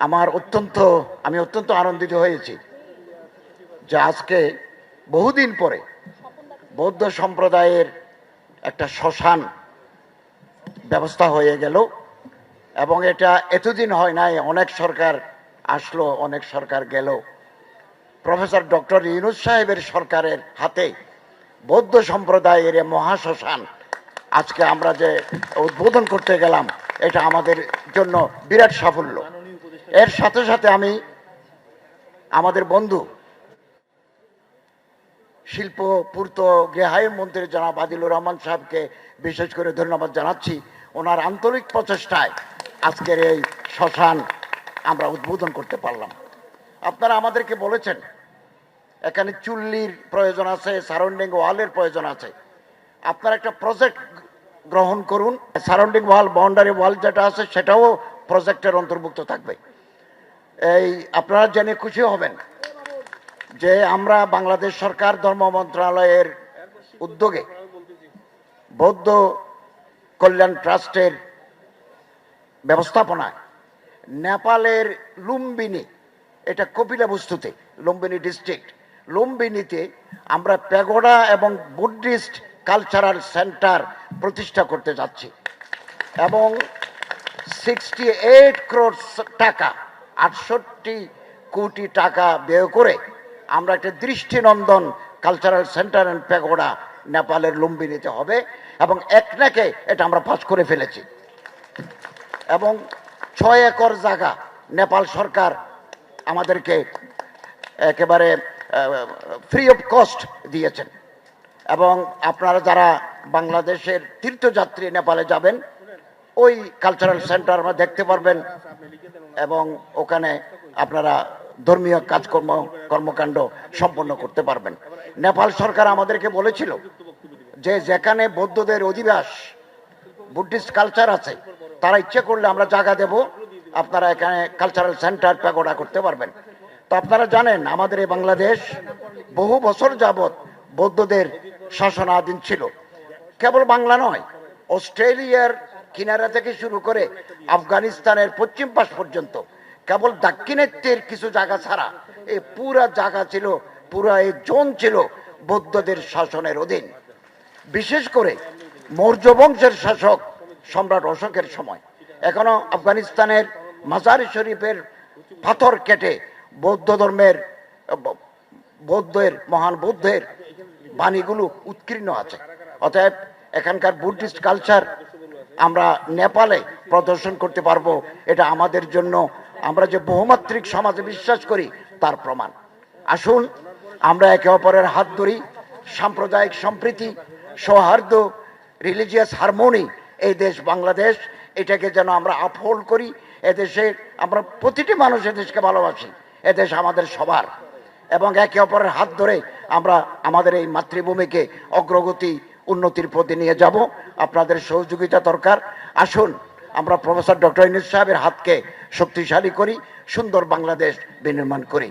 আমার অত্যন্ত, আমি অত্যন্ত আনন্দিত হয়েছি যে আজকে বহুদিন পরে বৌদ্ধ সম্প্রদায়ের একটা শ্মশান ব্যবস্থা হয়ে গেল এবং এটা এতদিন হয় নাই, অনেক সরকার আসলো, অনেক সরকার গেল। প্রফেসর ডক্টর ইউনুস সাহেবের সরকারের হাতে বৌদ্ধ সম্প্রদায়ের মহাশ্মশান আজকে আমরা যে উদ্বোধন করতে গেলাম, এটা আমাদের জন্য বিরাট সাফল্য। এর সাথে সাথে আমি আমাদের বন্ধু শিল্প পূর্ত গেহাই মন্ত্রী জনাব আদিলুর রহমান সাহেবকে বিশেষ করে ধন্যবাদ জানাচ্ছি। ওনার আন্তরিক প্রচেষ্টায় আজকের এই শ্মশান আমরা উদ্বোধন করতে পারলাম। আপনারা আমাদেরকে বলেছেন, এখানে চুল্লির প্রয়োজন আছে, সারাউন্ডিং ওয়ালের প্রয়োজন আছে। আপনারা একটা প্রজেক্ট গ্রহণ করুন। সারাউন্ডিং ওয়াল, বাউন্ডারি ওয়াল যেটা আছে, সেটাও প্রজেক্টের অন্তর্ভুক্ত থাকবে। এই আপনারা জেনে খুশি হবেন যে আমরা বাংলাদেশ সরকার ধর্ম মন্ত্রণালয়ের উদ্যোগে বৌদ্ধ কল্যাণ ট্রাস্টের ব্যবস্থাপনায় নেপালের লুম্বিনী, এটা কপিলা বস্তুতে, লুম্বিনী ডিস্ট্রিক্ট লুম্বিনীতে আমরা প্যাগোডা এবং বুদ্ধিস্ট কালচারাল সেন্টার প্রতিষ্ঠা করতে যাচ্ছি এবং সিক্সটি এইট টাকা আটষট্টি কোটি টাকা ব্যয় করে আমরা একটা দৃষ্টিনন্দন কালচারাল সেন্টার অ্যান্ড প্যাগোডা নেপালের লুম্বিনীতে হবে এবং একনাকে এটা আমরা পাস করে ফেলেছি। এবং ছয় একর জায়গা নেপাল সরকার আমাদেরকে একেবারে ফ্রি অফ কস্ট দিয়েছেন। এবং আপনারা যারা বাংলাদেশের তীর্থযাত্রী নেপালে যাবেন ওই কালচারাল সেন্টার আমরা দেখতে পারবেন এবং ওখানে আপনারা ধর্মীয় কাজকর্ম, কর্মকাণ্ড সম্পন্ন করতে পারবেন। নেপাল সরকার আমাদেরকে বলেছিল যে যেখানে বৌদ্ধদের অধিবাস বুদ্ধিস্ট কালচার আছে, তারা ইচ্ছে করলে আমরা জায়গা দেব, আপনারা এখানে কালচারাল সেন্টার প্যাগোডা করতে পারবেন। তো আপনারা জানেন, আমাদের এই বাংলাদেশ বহু বছর যাবৎ বৌদ্ধদের শাসনাধীন ছিল। কেবল বাংলা নয়, অস্ট্রেলিয়ার কিনারা থেকে শুরু করে আফগানিস্তানের পশ্চিম পাশ পর্যন্ত, কেবল দাক্ষিণাত্যের কিছু জায়গা ছাড়া এই পুরা জায়গা ছিল, পুরা এই জোন ছিল বৌদ্ধদের শাসনের অধীন। বিশেষ করে মৌর্য বংশের শাসক সম্রাট অশোকের সময়। এখনও আফগানিস্তানের মাজারি শরীফের পাথর কেটে বৌদ্ধ ধর্মের, বৌদ্ধের, মহান বৌদ্ধের বাণীগুলো উৎকীর্ণ আছে। অতএব এখানকার বুদ্ধিস্ট কালচার আমরা নেপালে প্রদর্শন করতে পারব, এটা আমাদের জন্য, আমরা যে বহুমাত্রিক সমাজে বিশ্বাস করি, তার প্রমাণ। আসুন, আমরা একে অপরের হাত ধরি, সাম্প্রদায়িক সম্প্রীতি, সৌহার্দ্য রিলিজিয়াস হারমোনি এই দেশ বাংলাদেশ, এটাকে যেন আমরা আপহোল্ড করি, এদেশে আমরা প্রতিটি মানুষ এদেশকে ভালোবাসি, এদেশ আমাদের সবার। এবং একে অপরের হাত ধরে আমরা আমাদের এই মাতৃভূমিকে অগ্রগতি উন্নতির পথে নিয়ে যাব। আপনাদের সহযোগিতা দরকার। আসুন, আমরা প্রফেসর ডক্টর ইনুস সাহেবের হাতকে শক্তিশালী করি, সুন্দর বাংলাদেশ বিনির্মাণ করি।